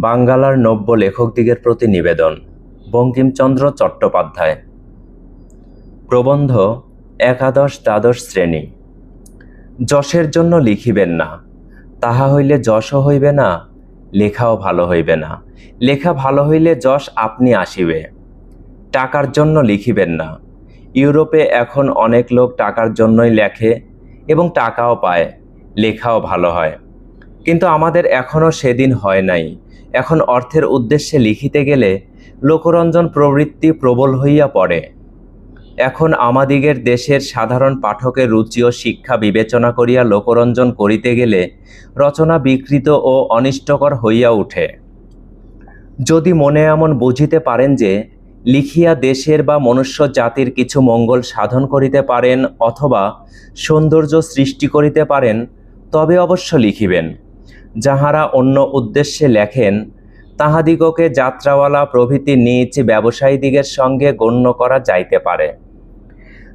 বাঙ্গালার নব্য লেখকদিগের প্রতি নিবেদন, বঙ্কিমচন্দ্র চট্টোপাধ্যায়। প্রবন্ধ, একাদশ দ্বাদশ শ্রেণি। যশের জন্য লিখিবেন না, তাহা হইলে যশও হইবে না, লেখাও ভালো হইবে না। লেখা ভালো হইলে যশ আপনি আসিবে। টাকার জন্য লিখিবেন না। ইউরোপে এখন অনেক লোক টাকার জন্যই লেখে এবং টাকাও পায়, লেখাও ভালো হয়। কিন্তু আমাদের এখনও সেদিন হয় নাই। এখন অর্থের উদ্দেশ্যে লিখিতে গেলে লোকরঞ্জন প্রবৃত্তি প্রবল হইয়া পড়ে। এখন আমাদিগের দেশের সাধারণ পাঠকের রুচি ও শিক্ষা বিবেচনা করিয়া লোকরঞ্জন করিতে গেলে রচনা বিকৃত ও অনিষ্টকর হইয়া উঠে। যদি মনে এমন বুঝিতে পারেন যে, লিখিয়া দেশের বা মনুষ্য জাতির কিছু মঙ্গল সাধন করিতে পারেন অথবা সৌন্দর্য সৃষ্টি করিতে পারেন, তবে অবশ্য লিখিবেন। যাহারা অন্য উদ্দেশ্যে লেখেন, তাহাদিগকে যাত্রাওয়ালা প্রভৃতি নিজ ব্যবসায়ীদিগের সঙ্গে গণ্য করা যাইতে পারে।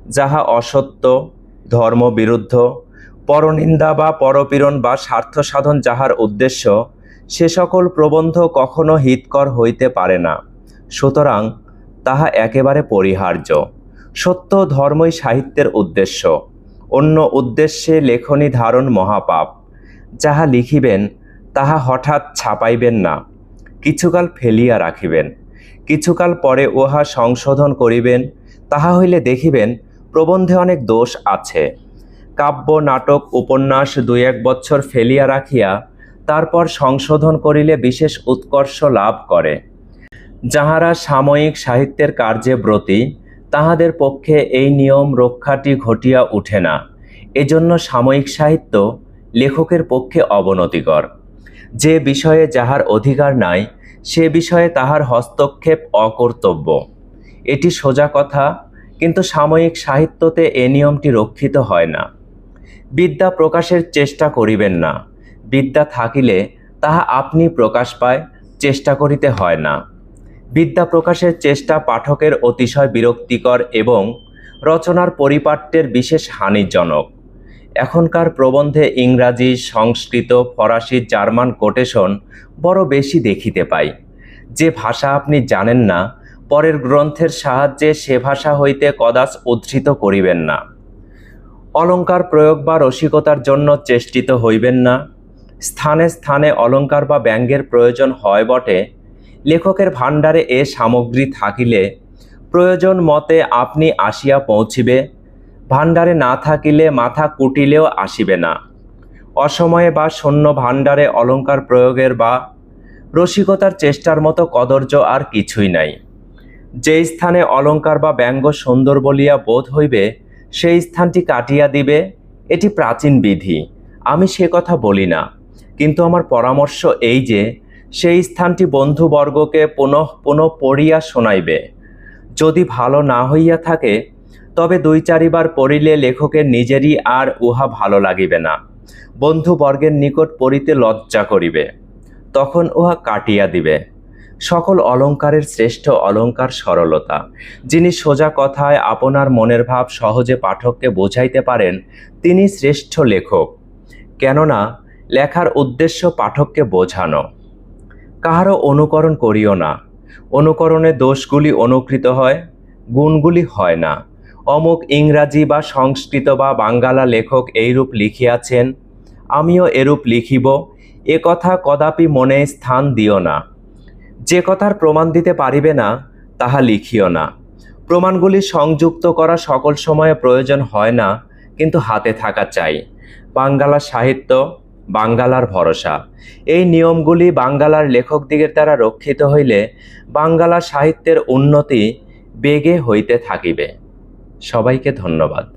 যাহা অসত্য, ধর্মবিরুদ্ধ, পরনিন্দা বা পরপীড়ন বা স্বার্থ সাধন যাহার উদ্দেশ্য, সে সকল প্রবন্ধ কখনো হিতকর হইতে পারে না। সুতরাং তাহা একেবারে পরিহার্য। সত্য ধর্মই সাহিত্যের উদ্দেশ্য। অন্য উদ্দেশ্যে লেখনী ধারণ মহাপাপ। যাহা লিখিবেন, তাহা হঠাৎ ছাপাইবেন না। কিছুকাল ফেলিয়া রাখিবেন, কিছুকাল পরে উহা সংশোধন করিবেন, তাহা হইলে দেখিবেন প্রবন্ধে অনেক দোষ আছে। কাব্য, নাটক, উপন্যাস দুই এক বছর ফেলিয়া রাখিয়া তারপর সংশোধন করিলে বিশেষ উৎকর্ষ লাভ করে। যাহারা সাময়িক সাহিত্যের কার্যে ব্রতী, তাহাদের পক্ষে এই নিয়ম রক্ষাটি ঘটিয়া উঠে না। এজন্য সাময়িক সাহিত্য লেখকের পক্ষে অবনতিকর। যে বিষয়ে যাহার অধিকার নাই, সে বিষয়ে তাহার হস্তক্ষেপ অকর্তব্য। এটি সোজা কথা, কিন্তু সাময়িক সাহিত্যতে এ নিয়মটি রক্ষিত হয় না। বিদ্যা প্রকাশের চেষ্টা করিবেন না। বিদ্যা থাকিলে তাহা আপনি প্রকাশ পায়, চেষ্টা করিতে হয় না। বিদ্যা প্রকাশের চেষ্টা পাঠকের অতিশয় বিরক্তিকর এবং রচনার পরিপাট্যের বিশেষ হানিজনক। এখনকার প্রবন্ধে ইংরাজি, সংস্কৃত, ফরাসি, জার্মান কোটেশন বড় বেশি দেখিতে পাই। যে ভাষা আপনি জানেন না, পরের গ্রন্থের সাহায্যে সে ভাষা হইতে কদাচ উদ্ধৃত করিবেন না। অলঙ্কার প্রয়োগ বা রসিকতার জন্য চেষ্টিত হইবেন না। স্থানে স্থানে অলঙ্কার বা ব্যঙ্গের প্রয়োজন হয় বটে। লেখকের ভাণ্ডারে এ সামগ্রী থাকিলে প্রয়োজন মতে আপনি আসিয়া পৌঁছিবে। ভাণ্ডারে না থাকিলে মাথা কুটিলেও আসিবে না। অসময়ে বা শূন্য ভাণ্ডারে অলঙ্কার প্রয়োগের বা রসিকতার চেষ্টার মতো কদর্য আর কিছুই নাই। যে স্থানে অলঙ্কার বা ব্যঙ্গ সুন্দর বলিয়া বোধ হইবে, সেই স্থানটি কাটিয়া দিবে, এটি প্রাচীন বিধি। আমি সে কথা বলি না, কিন্তু আমার পরামর্শ এই যে, সেই স্থানটি বন্ধুবর্গকে পুনঃ পুনঃ পড়িয়া শোনাইবে। যদি ভালো না হইয়া থাকে তবে দুই চারিবার পড়িলে লেখকের নিজেরই আর উহা ভালো লাগিবে না। বন্ধুবর্গের নিকট পড়িতে লজ্জা করিবে। তখন উহা কাটিয়া দিবে। সকল অলঙ্কারের শ্রেষ্ঠ অলঙ্কার সরলতা। যিনি সোজা কথায় আপনার মনের ভাব সহজে পাঠককে বোঝাইতে পারেন, তিনি শ্রেষ্ঠ লেখক। কেননা, লেখার উদ্দেশ্য পাঠককে বোঝানো। কাহারও অনুকরণ করিও না। অনুকরণে দোষগুলি অনুকৃত হয়, গুণগুলি হয় না। অমুক ইংরাজি বা সংস্কৃত বা বাঙ্গালা লেখক এইরূপ লিখিয়াছেন, আমিও এরূপ লিখিব, এ কথা কদাপি মনে স্থান দিও না। যে কথার প্রমাণ দিতে পারিবে না, তাহা লিখিও না। প্রমাণগুলি সংযুক্ত করা সকল সময়ে প্রয়োজন হয় না, কিন্তু হাতে থাকা চাই। বাঙ্গালা সাহিত্য, বাঙ্গালার ভরসা। এই নিয়মগুলি বাঙ্গালার লেখকদিগের দ্বারা রক্ষিত হইলে বাঙ্গালা সাহিত্যের উন্নতি বেগে হইতে থাকিবে। সবাইকে ধন্যবাদ।